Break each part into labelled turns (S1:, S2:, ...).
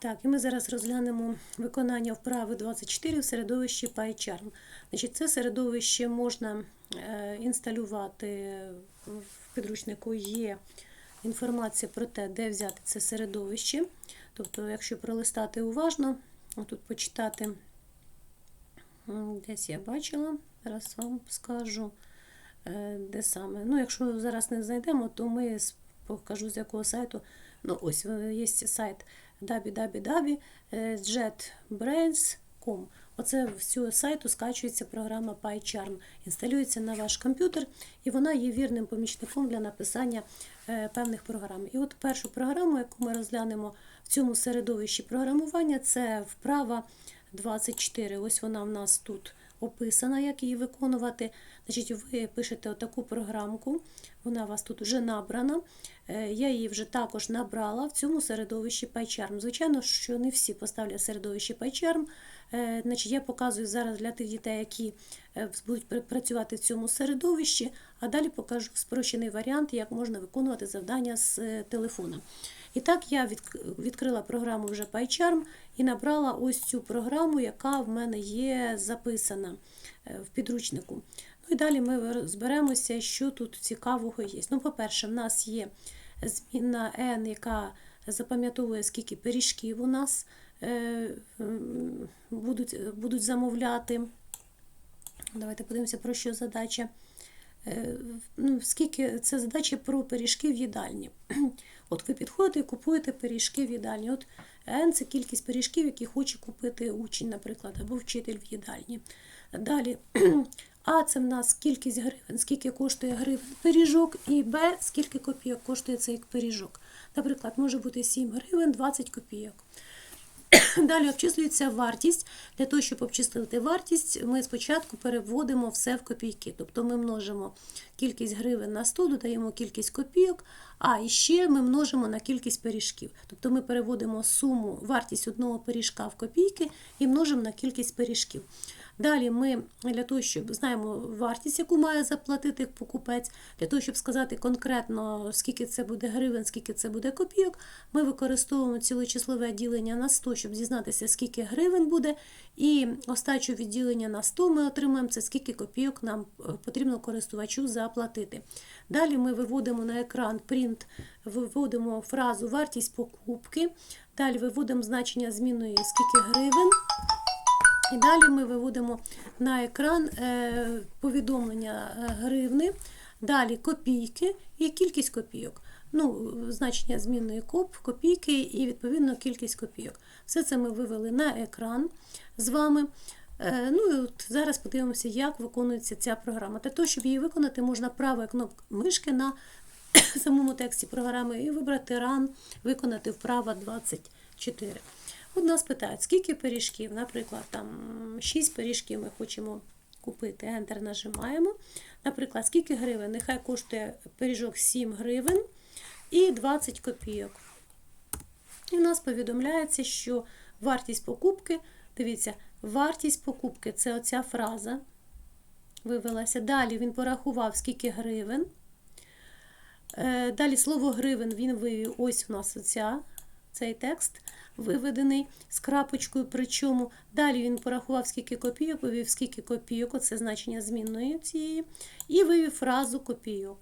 S1: Так, і ми зараз розглянемо виконання вправи 24 в середовищі PyCharm. Значить, це середовище можна е, інсталювати в підручнику є інформація про те, де взяти це середовище. Тобто, якщо пролистати уважно, тут почитати, десь я бачила, зараз вам скажу, е, де саме. Ну, якщо зараз не знайдемо, то ми покажу з якого сайту. Ну, ось е, є сайт www.jetbrains.com. Оце з сайту скачується програма PyCharm, інсталюється на ваш комп'ютер, і вона є вірним помічником для написання е, певних програм. І от першу програму, яку ми розглянемо в цьому середовищі програмування, це вправа 24. Ось вона в нас тут описана, як її виконувати. Значить, ви пишете отаку програмку, вона у вас тут вже набрана. Е, Я її вже також набрала в цьому середовищі PyCharm. Звичайно, що не всі поставлять середовище PyCharm. Е, Значить, я показую зараз для тих дітей, які е, будуть працювати в цьому середовищі, а далі покажу спрощений варіант, як можна виконувати завдання з телефона. І так я відкрила програму вже PyCharm і набрала ось цю програму, яка в мене є записана е, в підручнику. Ну і далі ми розберемося, що тут цікавого є. Ну, по-перше, в нас є змінна n, яка запам'ятовує, скільки пиріжків у нас е, будуть, будуть замовляти. Давайте подивимося, про що задача. Е, Ну, скільки це задача про пиріжки в їдальні. От ви підходите і купуєте пиріжки в їдальні. От N – це кількість пиріжків, які хоче купити учень, наприклад, або вчитель в їдальні. Далі А це в нас кількість гривень, скільки коштує гривень пиріжок, і Б скільки копійок коштує цей пиріжок. Наприклад, може бути 7 гривень 20 копійок. Далі обчислюється вартість. Для того, щоб обчислити вартість, ми спочатку переводимо все в копійки. Тобто ми множимо кількість гривень на 100, додаємо кількість копійок, а ще ми множимо на кількість пиріжків. Тобто ми переводимо суму, вартість одного пиріжка в копійки і множимо на кількість пиріжків. Далі ми для того, щоб знаємо вартість, яку має заплатити покупець, для того, щоб сказати конкретно, скільки це буде гривень, скільки це буде копійок, ми використовуємо цілочислове ділення на 100, щоб дізнатися, скільки гривень буде. І остачу відділення на 100 ми отримаємо це, скільки копійок нам е, потрібно користувачу заплатити. Далі ми виводимо на екран принт, виводимо фразу вартість покупки. Далі виводимо значення змінної скільки гривень. І далі ми виводимо на екран е, повідомлення е, гривни, далі копійки і кількість копійок. Ну, значення змінної коп, копійки і відповідно кількість копійок. Все це ми вивели на екран з вами. Е, Ну і от зараз подивимося, як виконується ця програма. Для того, щоб її виконати, можна правою кнопкою мишки на самому тексті програми і вибрати ран, виконати вправа 24. От нас питають, скільки пиріжків, наприклад, там 6 пиріжків ми хочемо купити. Enter нажимаємо. Наприклад, скільки гривень? Нехай коштує пиріжок 7 гривень і 20 копійок. І в нас повідомляється, що вартість покупки, дивіться, вартість покупки це оця фраза вивелася. Далі він порахував, скільки гривень. Е, Далі слово гривень він вивів. Ось у нас оця, цей текст виведений з крапочкою. Причому далі він порахував, скільки копійок, вивів, скільки копійок, оце значення змінної цієї, і вивів фразу копійок.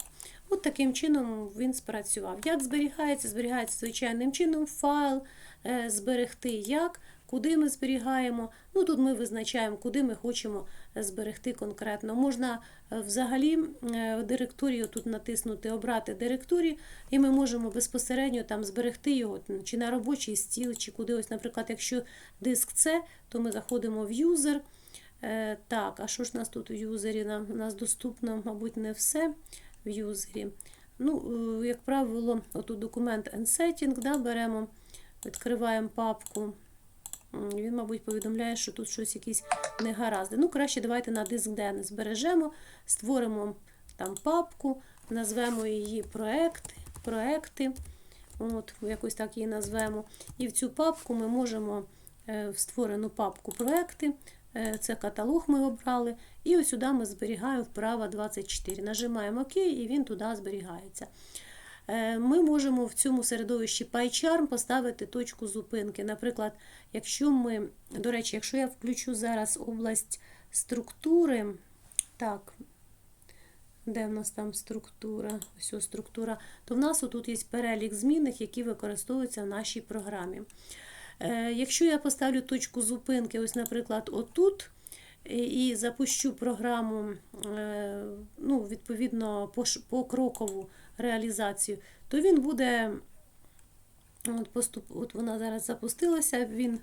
S1: От таким чином він спрацював. Як зберігається? Зберігається звичайним чином файл, е, зберегти як, куди ми зберігаємо. Ну Тут ми визначаємо, куди ми хочемо зберегти конкретно. Можна е, взагалі е, директорію тут натиснути Обрати директорію, і ми можемо безпосередньо там зберегти його чи на робочий стіл, чи куди. Ось, Наприклад, якщо диск С, то ми заходимо в юзер. Е, Так, а що ж у нас тут у юзері? У нас доступно, мабуть, не все в юзері. Ну, Як правило, отут документ and setting, да, беремо, відкриваємо папку. Він, мабуть, повідомляє, що тут щось якісь негаразди. Ну, краще давайте на диск D збережемо, створимо там папку, назвемо її проекти, проекти. От, якось так її назвемо. І в цю папку ми можемо е, в створену папку проекти. е, Це каталог ми обрали. І ось сюди ми зберігаємо вправо 24. Нажимаємо ОК, і він туди зберігається. Е, Ми можемо в цьому середовищі PyCharm поставити точку зупинки. Наприклад, якщо ми, до речі, якщо я включу зараз область структури, так, де в нас там структура, ось структура, то в нас отут є перелік змінних, які використовуються в нашій програмі. Е, Якщо я поставлю точку зупинки, ось, наприклад, отут, і- запущу програму е, ну, відповідно покрокову реалізацію, то він буде. От, поступ, от вона зараз запустилася, він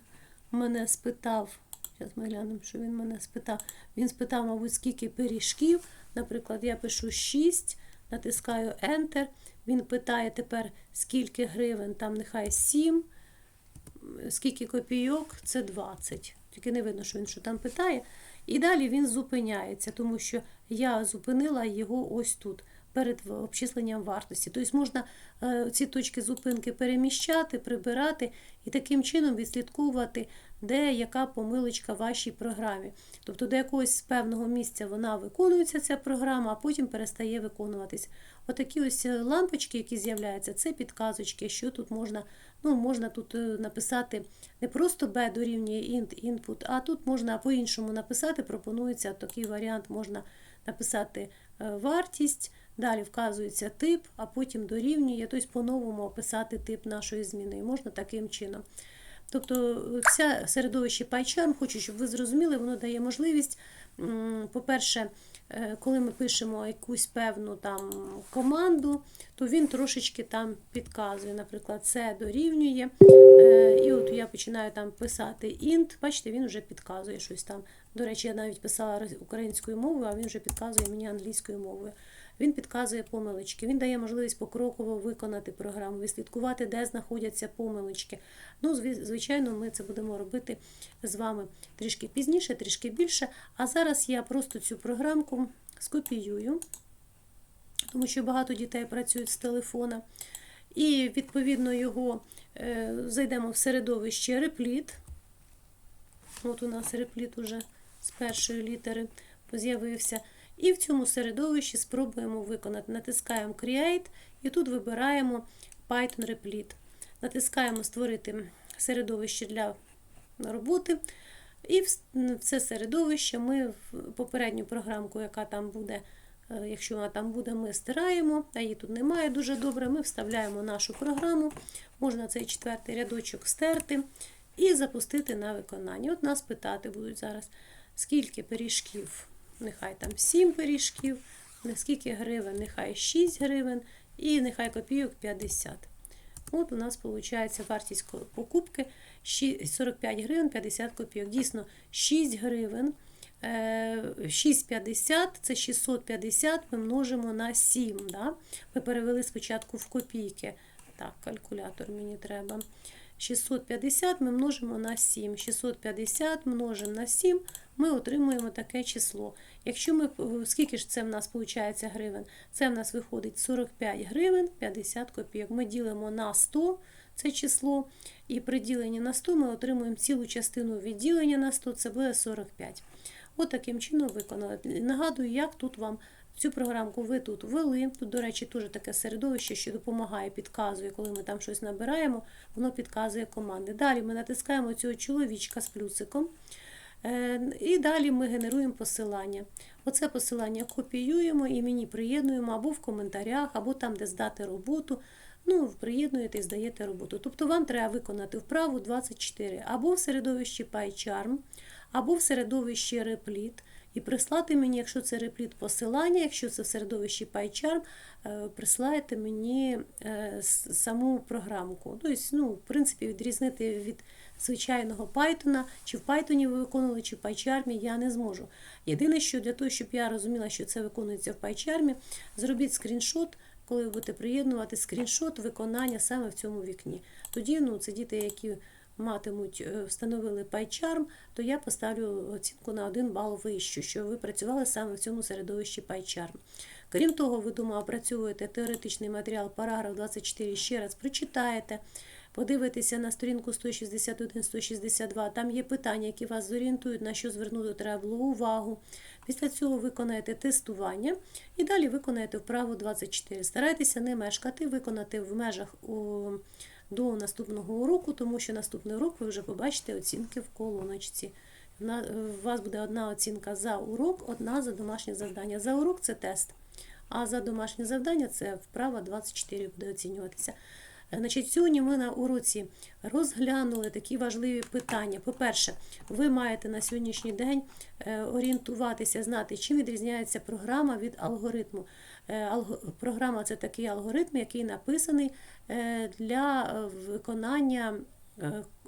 S1: мене спитав. Зараз ми глянемо, що він мене спитав. Він спитав, мабуть, скільки пиріжків. Наприклад, я пишу 6, натискаю Enter. Він питає тепер, скільки гривень, там нехай 7, скільки копійок, це 20. Тільки не видно, що він що там питає. І далі він зупиняється, тому що я зупинила його ось тут. Перед обчисленням вартості. Тобто можна е, ці точки зупинки переміщати, прибирати і таким чином відслідковувати, де яка помилочка в вашій програмі. Тобто до якогось певного місця вона виконується, ця програма, а потім перестає виконуватись. Отакі ось е, лампочки, які з'являються, це підказочки, що тут можна, ну, можна тут е, написати не просто B дорівнює int input, а тут можна по-іншому написати, пропонується такий варіант, можна написати вартість, далі вказується тип, а потім дорівнює, тобто по-новому описати тип нашої зміни. І можна таким чином. Тобто вся середовище PyCharm, хочу, щоб ви зрозуміли, воно дає можливість, по-перше, е, коли ми пишемо якусь певну там команду, то він трошечки там підказує. Наприклад, це дорівнює. Е, І от я починаю там писати int, бачите, він вже підказує щось там. До речі, я навіть писала українською мовою, а він вже підказує мені англійською мовою. Він підказує помилочки, він дає можливість покроково виконати програму, відслідкувати, де знаходяться помилочки. Ну, звичайно, ми це будемо робити з вами трішки пізніше, трішки більше. А зараз я просто цю програмку скопіюю, тому що багато дітей працюють з телефона. І відповідно його е, зайдемо в середовище репліт. От у нас репліт уже з першої літери з'явився. І в цьому середовищі спробуємо виконати. Натискаємо Create і тут вибираємо Python Replit. Натискаємо Створити середовище для роботи. І це середовище ми в попередню програмку, яка там буде, е, якщо вона там буде, ми стираємо, а її тут немає дуже добре. Ми вставляємо нашу програму. Можна цей четвертий рядочок стерти і запустити на виконання. От нас питати будуть зараз, скільки пиріжків, нехай там 7 пиріжків, скільки гривень, нехай 6 гривень, і нехай копійок 50. От у нас виходить вартість покупки 45 гривень 50 копійок. Дійсно, 6 гривень. е, 6,50 це 650 ми множимо на 7. Да? Ми перевели спочатку в копійки. Так, калькулятор мені треба. 650 ми множимо на 7. 650 множимо на 7, ми отримуємо таке число. Якщо ми, е, скільки ж це в нас виходить гривень? Це в нас виходить 45 гривень 50 копійок. Ми ділимо на 100 це число, і при діленні на 100 ми отримуємо цілу частину відділення на 100, це буде 45. От таким чином виконали. Нагадую, як тут вам цю програмку ви тут ввели. Тут, до речі, теж таке середовище, що допомагає, підказує, коли ми там щось набираємо, воно підказує команди. Далі ми натискаємо цього чоловічка з плюсиком. Е, І далі ми генеруємо посилання. Оце посилання копіюємо і мені приєднуємо або в коментарях, або там, де здати роботу. Ну, приєднуєте і здаєте роботу. Тобто вам треба виконати вправу 24 або в середовищі PyCharm, або в середовищі Replit. І прислати мені, якщо це репліт посилання, якщо це в середовищі PyCharm, е, присилаєте мені е, саму програмку. Тобто, ну, в принципі, відрізнити від звичайного Python, чи в Python ви виконували, чи в PyCharm, я не зможу. Єдине, що для того, щоб я розуміла, що це виконується в PyCharm, зробіть скріншот, коли ви будете приєднувати скріншот виконання саме в цьому вікні. Тоді ну, це діти, які матимуть, е, встановили PyCharm, то я поставлю оцінку на 1 бал вищу, що ви працювали саме в цьому середовищі PyCharm. Крім того, ви дома опрацьовуєте теоретичний матеріал, параграф 24 ще раз прочитаєте. Подивитеся на сторінку 161-162, там є питання, які вас зорієнтують, на що звернути треба увагу. Після цього виконаєте тестування і далі виконаєте вправу 24. Старайтеся не мешкати, виконати в межах до наступного уроку, тому що наступний урок ви вже побачите оцінки в колоночці. У вас буде одна оцінка за урок, одна за домашнє завдання. За урок це тест, а за домашнє завдання це вправа 24 буде оцінюватися. Значить, сьогодні ми на уроці розглянули такі важливі питання. По-перше, ви маєте на сьогоднішній день е, орієнтуватися, знати, чим відрізняється програма від алгоритму. Е, Програма це такий алгоритм, який написаний е, для виконання.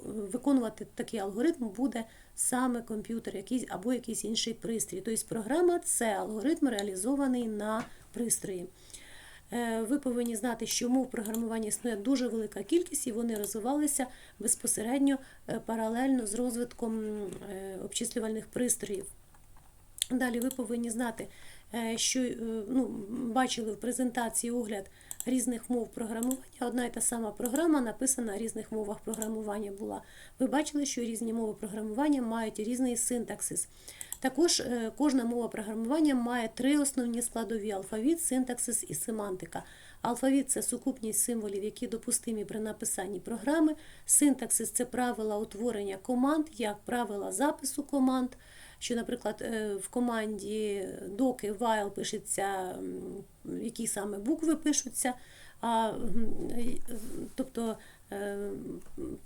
S1: Виконувати такий алгоритм буде саме комп'ютер якийсь, або якийсь інший пристрій. Тобто програма це алгоритм реалізований на пристрої. Е, Ви повинні знати, що мов програмування існує дуже велика кількість, і вони розвивалися безпосередньо е, паралельно з розвитком е, обчислювальних пристроїв. Далі ви повинні знати, що ну, бачили в презентації огляд різних мов програмування. Одна і та сама програма написана на різних мовах програмування була. Ви бачили, що різні мови програмування мають різний синтаксис. Також е, кожна мова програмування має три основні складові: алфавіт, синтаксис і семантика. Алфавіт це сукупність символів, які допустимі при написанні програми. Синтаксис це правила утворення команд, як правила запису команд. Що, наприклад, е, в команді доки while пишеться, які саме букви пишуться, а, тобто е,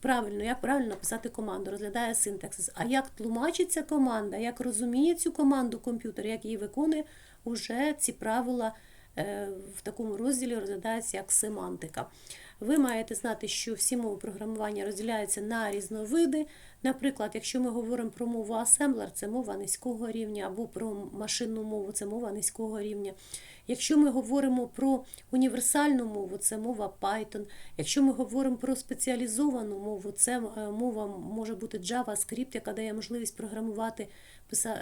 S1: правильно, як правильно писати команду, розглядає синтаксис. А як тлумачиться команда, як розуміє цю команду комп'ютер, як її виконує, уже ці правила в такому розділі розглядаються як семантика. Ви маєте знати, що всі мови програмування розділяються на різновиди. Наприклад, якщо ми говоримо про мову асемблер, це мова низького рівня, або про машинну мову, це мова низького рівня. Якщо ми говоримо про універсальну мову, це мова Python. Якщо ми говоримо про спеціалізовану мову, це е, мова може бути JavaScript, яка дає можливість програмувати,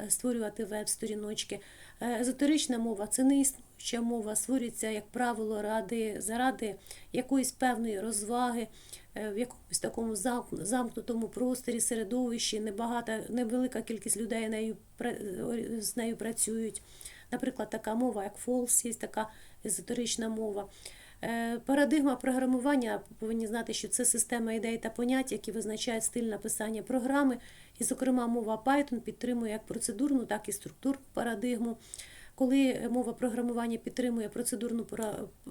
S1: створювати веб-сторіночки. Е, Езотерична мова це не існуюча мова, створюється, як правило, ради, заради якоїсь певної розваги, е, в якомусь такому замкнутому просторі, середовищі, небагата, невелика кількість людей нею, з нею працюють. Наприклад, така мова, як False, є така езотерична мова. Е, Парадигма програмування повинні знати, що це система ідей та понять, які визначають стиль написання програми. І, зокрема, мова Python підтримує як процедурну, так і структурну парадигму. Коли мова програмування підтримує процедурну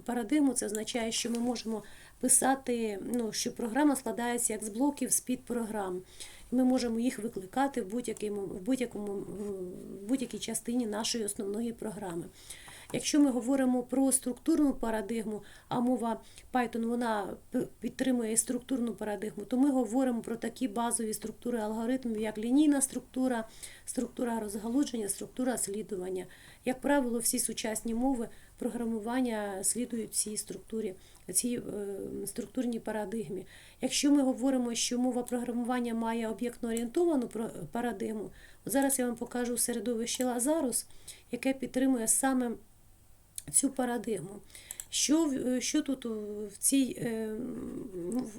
S1: парадигму, це означає, що ми можемо писати, ну, що програма складається як з блоків з підпрограм. Ми можемо їх викликати в будь-якому в будь-якому в будь-якій частині нашої основної програми. Якщо ми говоримо про структурну парадигму, а мова Python вона підтримує структурну парадигму, то ми говоримо про такі базові структури алгоритмів, як лінійна структура, структура розгалудження, структура слідування. Як правило, всі сучасні мови програмування слідують цій структурі, цій е, структурній парадигмі. Якщо ми говоримо, що мова програмування має об'єктно-орієнтовану парадигму, от зараз я вам покажу середовище Лазарус, яке підтримує саме цю парадигму. Що, що тут в цій, е,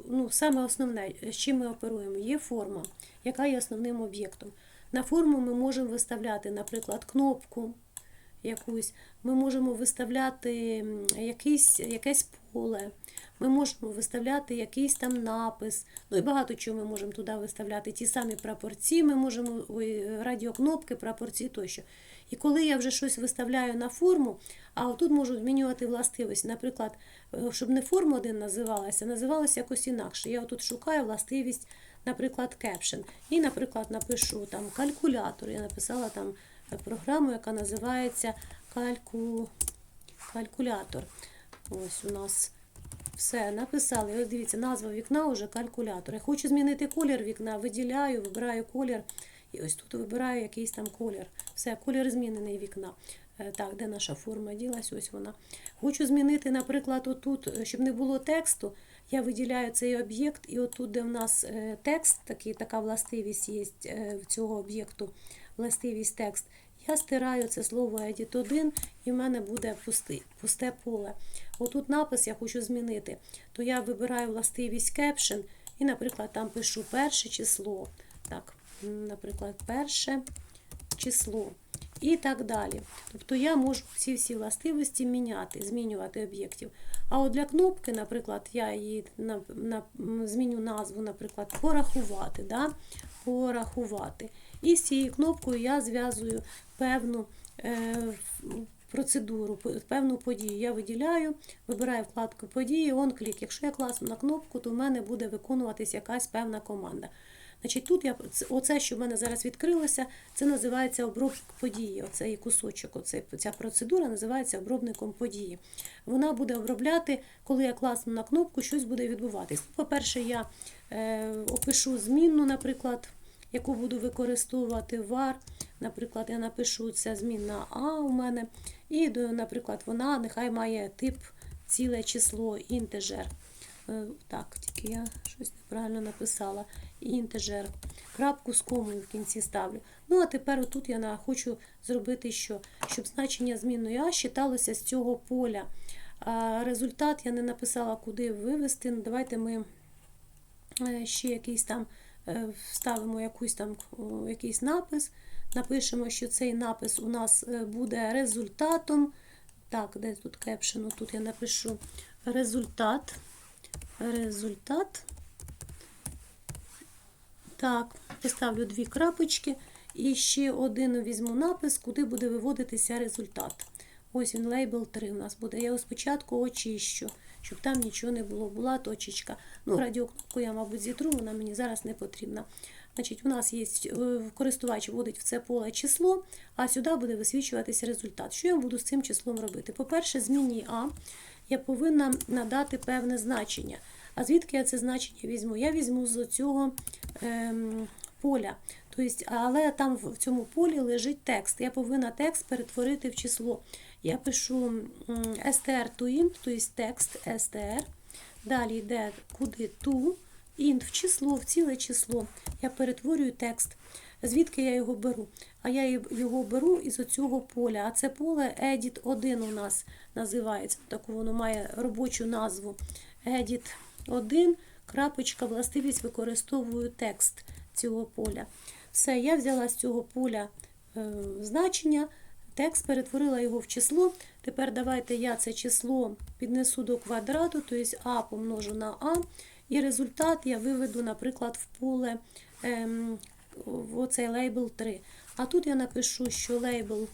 S1: ну, саме основне, з чим ми оперуємо, є форма, яка є основним об'єктом. На форму ми можемо виставляти, наприклад, кнопку якусь, ми можемо виставляти якийсь, якесь поле, ми можемо виставляти якийсь там напис, ну і багато чого ми можемо туди виставляти. Ті самі прапорці, ми можемо ой, радіокнопки, прапорці тощо. І коли я вже щось виставляю на форму, а отут можу змінювати властивості. Наприклад, е, щоб не форма один називалася, називалася якось інакше. Я отут шукаю властивість, наприклад, caption. І, наприклад, напишу там калькулятор. Я написала там програму, яка називається кальку... калькулятор. Ось у нас все, написали. Ось дивіться, назва вікна вже калькулятор. Я хочу змінити колір вікна, виділяю, вибираю колір. І ось тут вибираю якийсь там колір. Все, колір змінений вікна. Е, Так, де наша форма ділась? Ось вона. Хочу змінити, наприклад, отут, е, щоб не було тексту. Я виділяю цей об'єкт, і отут, де в нас е, текст, такий, така властивість є в цього об'єкту, властивість текст. Я стираю це слово edit 1 і в мене буде пусти, пусте поле. Отут напис я хочу змінити, то я вибираю властивість caption і, наприклад, там пишу перше число. Так, наприклад, перше число. І так далі. Тобто я можу ці всі властивості міняти, змінювати об'єктів. А от для кнопки, наприклад, я її на, на, зміню назву, наприклад, порахувати. Да? порахувати. І з цією кнопкою я зв'язую певну е, процедуру, певну подію. Я виділяю, вибираю вкладку події, он клік. Якщо я класну на кнопку, то в мене буде виконуватись якась певна команда. Значить, тут я це- оце, що в мене зараз відкрилося, це називається обробник події. Оцей кусочок, оцей, ця процедура називається обробником події. Вона буде обробляти, коли я класну на кнопку, щось буде відбуватись. По-перше, я е, опишу змінну, наприклад, яку буду використовувати var. Наприклад, я напишу це змінна А у мене. І, наприклад, вона нехай має тип ціле число, інтежер. Е, Так, тільки я щось неправильно написала. Інтежер. Крапку з комою в кінці ставлю. Ну, а тепер отут я хочу зробити що? Щоб значення змінної А считалося з цього поля. А результат я не написала, куди вивести. Ну, давайте ми е, ще якийсь там вставимо якусь там, якийсь напис. Напишемо, що цей напис у нас е, буде результатом. Так, де тут кепшену? Тут я напишу результат. Результат. Так, поставлю дві крапочки. І ще один візьму напис, куди буде виводитися результат. Ось він, лейбл 3 у нас буде. Я його спочатку очищу, щоб там нічого не було. Була точечка. Ну, радіокнопку я, мабуть, зітру, вона мені зараз не потрібна. Значить, у нас є е, користувач вводить в це поле число, а сюди буде висвічуватися результат. Що я буду з цим числом робити? По-перше, зміні А я повинна надати певне значення. А звідки я це значення візьму? Я візьму з цього ем, поля. Тобто, але там в цьому полі лежить текст. Я повинна текст перетворити в число. Я пишу str to int, тобто текст str. Далі йде куди to, int в число, в ціле число. Я перетворюю текст. Звідки я його беру? А я його беру із оцього поля. А це поле edit 1 у нас називається. Таку воно має робочу назву. Edit 1, крапочка, властивість використовую текст цього поля. Все, я взяла з цього поля е, значення, текст перетворила його в число. Тепер давайте я це число піднесу до квадрату, тобто А помножу на А, і результат я виведу, наприклад, в поле ем, в оцей лейбл 3. А тут я напишу, що лейбл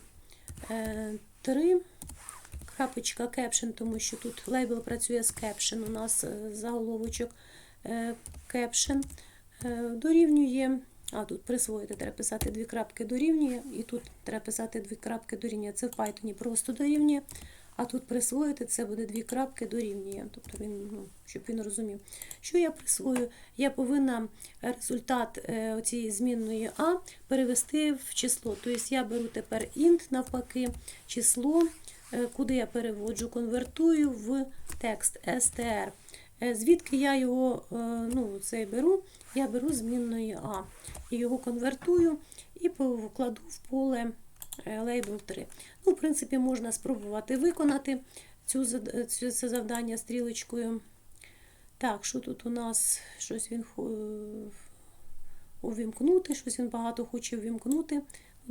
S1: е, 3, крапочка caption, тому що тут лейбл працює з caption, у нас е, заголовочок е, caption е, дорівнює. А тут присвоїти треба писати дві крапки дорівнює, і тут треба писати дві крапки дорівнює. Це в Python просто дорівнює. А тут присвоїти це буде дві крапки дорівнює. Тобто він, ну, щоб він розумів. Що я присвою? Я повинна результат е, цієї змінної А перевести в число. Тобто я беру тепер int навпаки число, е, куди я переводжу, конвертую в текст str. Е, Звідки я його ну, цей беру? Я беру змінної А і його конвертую і вкладу в поле е, label 3. Ну, в принципі, можна спробувати виконати цю, це завдання стрілочкою. Так, що тут у нас? Щось він увімкнути, щось він багато хоче ввімкнути. Ну,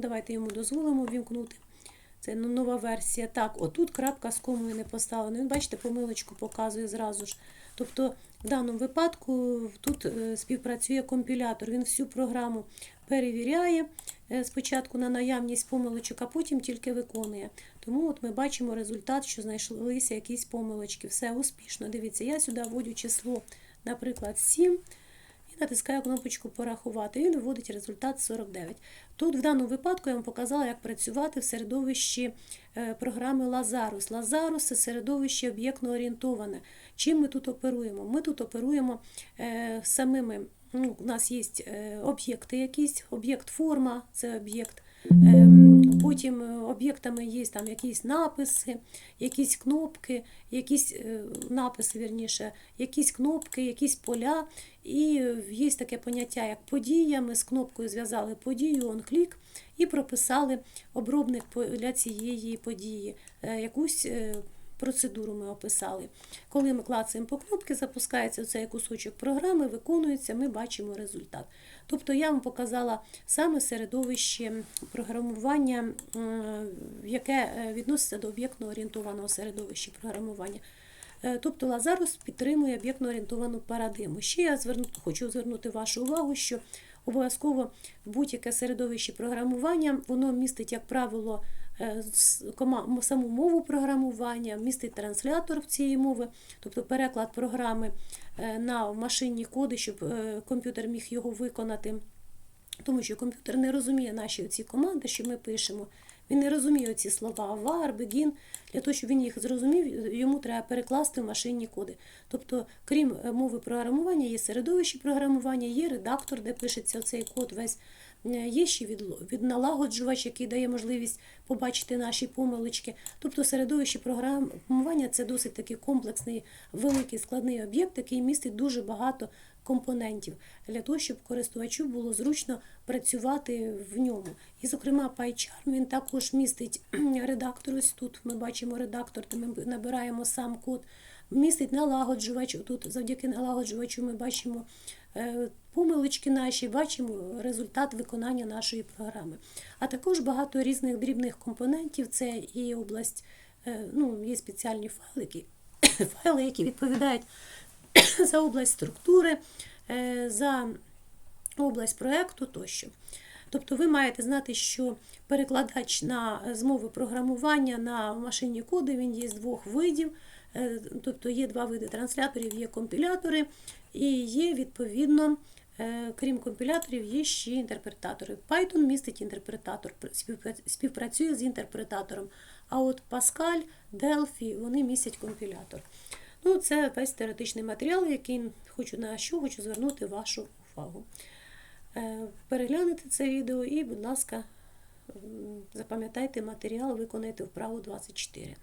S1: давайте йому дозволимо ввімкнути. Це нова версія. Так, отут крапка з комою не поставлена. Він, бачите, помилочку показує зразу ж. Тобто, в даному випадку тут е, співпрацює компілятор. Він всю програму перевіряє е, спочатку на наявність помилочок, а потім тільки виконує. Тому от ми бачимо результат, що знайшлися якісь помилочки. Все успішно. Дивіться, я сюди вводю число, наприклад, 7. Натискаю кнопочку порахувати. І він виводить результат 49. Тут в даному випадку я вам показала, як працювати в середовищі е, програми Lazarus. Lazarus – це середовище об'єктно орієнтоване. Чим ми тут оперуємо? Ми тут оперуємо е, самими. Ну, у нас є е, об'єкти якісь, об'єкт форма, це об'єкт ем, Потім е, об'єктами є там якісь написи, якісь кнопки, якісь е, написи, вірніше, якісь кнопки, якісь поля. І е, є таке поняття, як подія. Ми з кнопкою зв'язали подію, он клік, і прописали обробник для цієї події. Якусь процедуру ми описали. Коли ми клацаємо по кнопці, запускається цей кусочок програми, виконується, ми бачимо результат. Тобто я вам показала саме середовище програмування, яке е, відноситься до об'єктно орієнтованого середовища програмування. Е, Тобто Лазарус підтримує об'єктно орієнтовану парадигму. Ще я зверну, хочу звернути вашу увагу, що обов'язково будь-яке середовище програмування, воно містить, як правило, саму мову програмування, містить транслятор в цієї мови, тобто переклад програми е, на машинні коди, щоб е, комп'ютер міг його виконати. Тому що комп'ютер не розуміє наші ці команди, що ми пишемо. Він не розуміє ці слова var, begin. Для того, щоб він їх зрозумів, йому треба перекласти в машинні коди. Тобто, крім е, мови програмування, є середовище програмування, є редактор, де пишеться цей код весь. Е, Є ще відналагоджувач, який дає можливість побачити наші помилочки. Тобто середовище програмування це досить такий комплексний, великий складний об'єкт, який містить дуже багато компонентів для того, щоб користувачу було зручно працювати в ньому. І, зокрема, PyCharm він також містить редактор. Ось тут ми бачимо редактор, де ми набираємо сам код. Містить налагоджувач. Тут завдяки налагоджувачу ми бачимо е, помилочки наші, бачимо результат виконання нашої програми. А також багато різних дрібних компонентів. Це і область, е, ну, є спеціальні файли, які, файли, які відповідають за область структури, е, за область проєкту тощо. Тобто ви маєте знати, що перекладач на з мови програмування на машинні коди він є з двох видів. Е, Тобто є два види трансляторів, є компілятори і є відповідно. е, Крім компіляторів, є ще інтерпретатори. Python містить інтерпретатор, співпрацює з інтерпретатором. А от Pascal, Delphi, вони містять компілятор. Ну, це весь теоретичний матеріал, який хочу на що хочу звернути вашу увагу. Е, Переглянете це відео і, будь ласка, запам'ятайте матеріал, виконайте вправу 24.